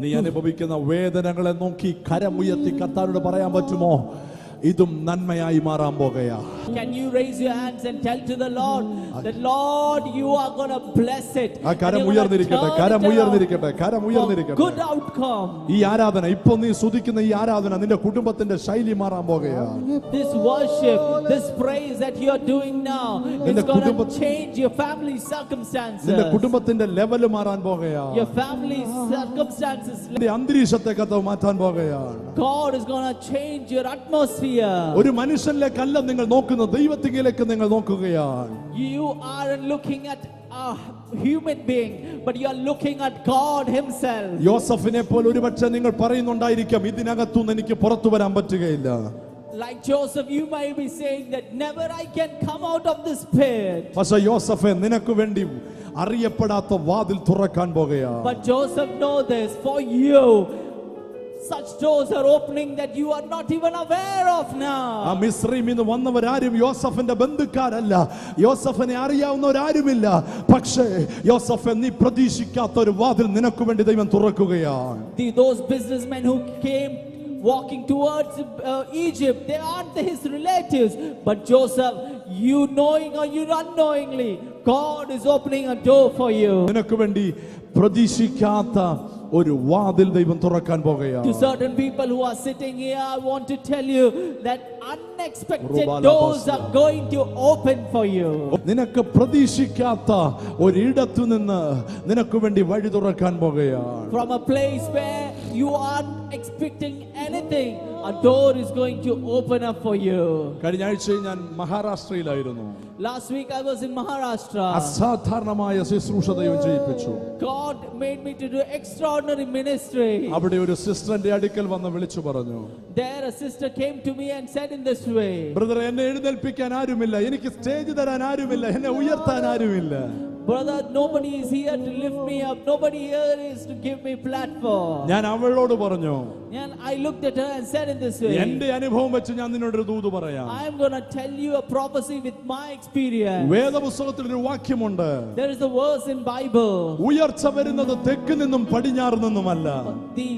നീ അനുഭവിക്കുന്ന വേദനകളെ നോക്കി കരമുയർത്തി കർത്താനോട് പറയാൻ പറ്റുമോ? ഇതും നന്മയായി മാറാൻ പോകയാ Can you raise your hands and tell to the Lord that Lord, you are going to bless it. ആ കരം ഉയർന്നിരിക്കട്ടെ കരം ഉയർന്നിരിക്കട്ടെ കരം ഉയർന്നിരിക്കട്ടെ Good outcome. ഈ ആരാധന ഇപ്പൊ നീ സ്തുതിക്കുന്ന ഈ ആരാധന നിന്റെ കുടുംബത്തിന്റെ ശൈലി മാറാൻ പോകയാ This worship, this praise that you are doing now, is going to change your family circumstances. നിന്റെ കുടുംബത്തിന്റെ ലെവൽ മാറാൻ പോകയാ Your family circumstances. നിന്റെ അന്തരീക്ഷത്തെ കഥ മാറ്റാൻ പോകയാണ് God is going to change your atmosphere. ഒരു മനുഷ്യനിലേക്കല്ല നിങ്ങൾ നോക്കുന്നത് ദൈവത്തിലേക്ക് നിങ്ങൾ നോക്കുകയാണ് You aren't looking at a human being, but you are looking at God Himself. യോസഫിനെ പോലെ ഒരുപക്ഷെ നിങ്ങൾ പറയുന്നുണ്ടായിരിക്കാം ഇതിനകത്തുനിന്ന് എനിക്ക് പുറത്തു വരാൻ പറ്റുകയില്ല Like Joseph, you may be saying that never I can come out of this pit. പക്ഷെ യോസഫെ നിനക്ക് വേണ്ടി അറിയപ്പെടാത്ത വാതിൽ തുറക്കാൻ പോകുകയാ But Joseph know this for you. Such doors are opening that you are not even aware of ആ now. മിസ്രീമിൽ നിന്ന് വന്നവരാരും യോസഫിന്റെ ബന്ധുക്കാരല്ല യോസഫിനെ അറിയാവുന്നവരാരുമില്ല പക്ഷേ യോസഫ് നീ പ്രതീക്ഷിക്കാത്ത ഒരു വാതിൽ നിനക്ക് വേണ്ടി ദൈവം തുറക്കുകയാണ് The, those businessmen who came walking towards uh, Egypt, they aren't his relatives. But Joseph, you knowing or you unknowingly, God is opening a door for you. നിനക്ക് വേണ്ടി പ്രതീക്ഷിക്കാത്ത ഒരു വാതിൽ ദൈവം തുറക്കാൻ To പോകുകയാണ് certain people who are sitting here, I want to tell you that unexpected Rubala doors Pastor. are going to open for you. നിനക്ക് പ്രതീക്ഷിക്കാത്ത ഒരിടത്തു നിന്ന് നിനക്ക് വേണ്ടി വഴി തുറക്കാൻ പോകുകയാണ് From a place where you aren't expecting anything, a door is going to open up for you. കഴിഞ്ഞ ആഴ്ചയിൽ ഞാൻ മഹാരാഷ്ട്രയിലായിരുന്നു Last week I was in Maharashtra. അസാധാരണമായ ശുശ്രൂഷ ദൈവം ചെയ്യിപ്പിച്ചു God made me to do extraordinary ministry. അവിടെ ഒരു സിസ്റ്ററിന്റെ അടുക്കൽ വന്ന് വിളിച്ചു പറഞ്ഞു There, a sister came to me and said in this way brother എന്നെ എഴുന്നേൽപ്പിക്കാൻ ആരുമില്ല എനിക്ക് സ്റ്റേജ് തരാൻ ആരുമില്ല എന്നെ ഉയർത്താൻ ആരുമില്ല Brother, nobody is here to lift me up, nobody here is to give me platform. ഞാൻ അവളോട് പറഞ്ഞു ഞാൻ I looked at her and said in this way എന്റെ അനുഭവം വെച്ച് ഞാൻ നിന്നോടൊരു ദൂത് പറയാം I am going to tell you a prophecy with my experience. വേദപുസ്തകത്തിൽ ഒരു വാക്യമുണ്ട് There is a verse in Bible. ഉയർച്ച വരുന്നത് തെക്ക് നിന്നും പടിഞ്ഞാറ് നിന്നുമല്ല The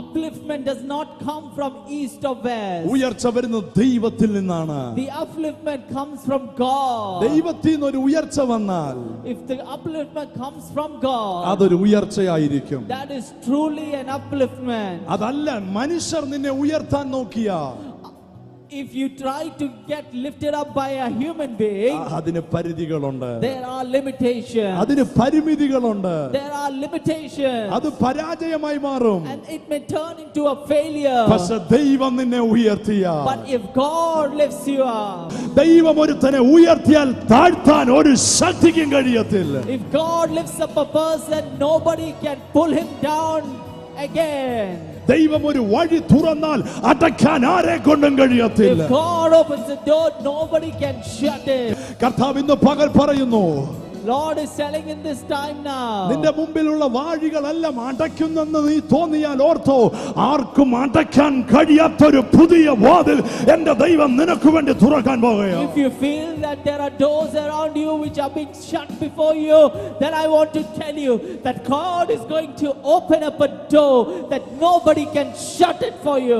upliftment does not come from east or west. ഉയർച്ച വരുന്നത് ദൈവത്തിൽ നിന്നാണ് The upliftment comes from God. ദൈവത്തിൽ നിന്ന് ഒരു ഉയർച്ച വന്നാൽ If the upliftment comes from God, അതൊരു ഉയർച്ചയായിരിക്കും that is truly an upliftment. അതല്ല മനുഷ്യർ നിന്നെ ഉയർത്താൻ നോക്കിയ If you try to get lifted up by a human being, അതിന് പരിധികളുണ്ട് there are limitations. അതിന് പരിമിതികളുണ്ട് There are limitations. അത് പരാജയമായി മാറും And it may turn into a failure. പക്ഷെ ദൈവം നിന്നെ ഉയർത്തിയ But if God lifts you up, ദൈവം ഒരുത്തനെ ഉയർത്തിയാൽ താഴ്ത്താൻ ഒരു ശക്തിക്കും കഴിയത്തില്ല if God lifts up a person, nobody can pull him down again. ദൈവം ഒരു വഴി തുറന്നാൽ അടയ്ക്കാൻ ആരെ കൊണ്ടും കഴിയത്തില്ല. കർത്താവ് ഇന്ന് പകൽ പറയുന്നു Lord is telling in this time നിന്റെ now. മുമ്പിലുള്ള വാഴികളെല്ലാം അടയ്ക്കുന്നെന്ന് നീ തോന്നിയാൽ ഓർത്തോ ആർക്കും അടയ്ക്കാൻ കഴിയാത്തൊരു പുതിയ വാതിൽ എന്റെ ദൈവം നിനക്ക് വേണ്ടി തുറക്കാൻ പോകുകയാണ് If you feel that there are doors around you which are being shut before you, then I want to tell you that God is going to open up a door that nobody can shut it for you.